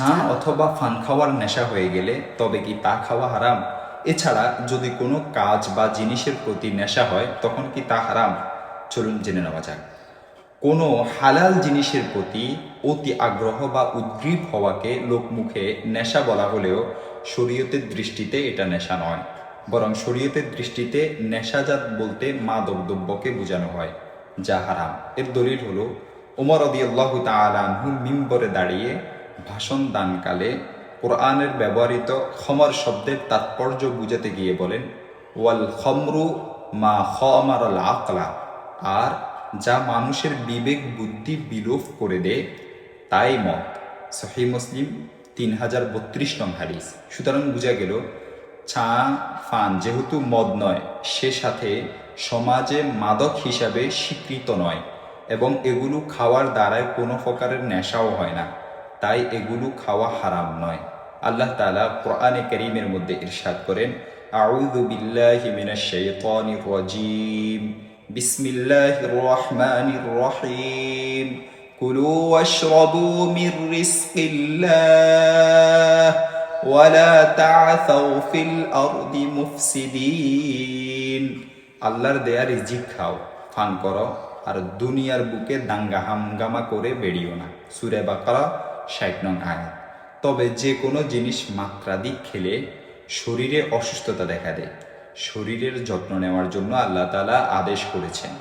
চা অথবা ফান খাওয়ার নেশা হয়ে গেলে তবে কি তা খাওয়া হারাম? এছাড়া যদি কোনো কাজ বা জিনিসের প্রতি নেশা হয়, তখন কি তা হারাম? চলুন জেনে নেওয়া যাক। কোনো হালাল জিনিসের প্রতি অতি আগ্রহ বা উদ্গ্রীব হওয়াকে লোকমুখে নেশা বলা হলেও শরীয়তের দৃষ্টিতে এটা নেশা নয়। বরং শরীয়তের দৃষ্টিতে নেশাজাত বলতে মাদক দ্রব্যকে বোঝানো হয়, যা হারাম। এর দলিল হলো ওমর আল্লাহ তালাহু মিম্বরে দাঁড়িয়ে ভাষণ দানকালে কোরআনের ব্যবহৃত খমর শব্দের তাৎপর্য বুঝাতে গিয়ে বলেন, ওয়াল খমরু মা খমার আকলা আর যা মানুষের বিবেক বুদ্ধি বিলোপ করে দেয়, তাই মত। সহি মুসলিম তিন হাজার বত্রিশ নং হারিস সুতরাং বোঝা গেল, চা ফান যেহেতু মদ নয়, সে সাথে সমাজে মাদক হিসাবে স্বীকৃত নয়, এবং এগুলো খাওয়ার দ্বারায় কোনো প্রকারের নেশাও হয় না। তাই এগুলো খাওয়া হারাম নয়। আল্লাহ তালা কোরআনে করিমের মধ্যে ইরশাদ করেন, আউযু বিল্লাহি মিনাশ শাইতানির রাজিম। বিসমিল্লাহির রহমানির রহিম। কুলু ওয়াশরাবু মির ওয়ালা তা'থাউ ফিল আরদি মুফসিদিন। আল্লাহর দেয়া রিজিক খাও, ফান করো, আর দুনিয়ার বুকে দাঙ্গা হামগামা করে বেরিও না। সুরে বাকারা ষাট নং আয়াত। তবে যে কোনো জিনিস মাত্রাধিক খেলে শরীরে অসুস্থতা দেখা দেয়। শরীরের যত্ন নেওয়ার জন্য আল্লাহ তালা আদেশ করেছেন।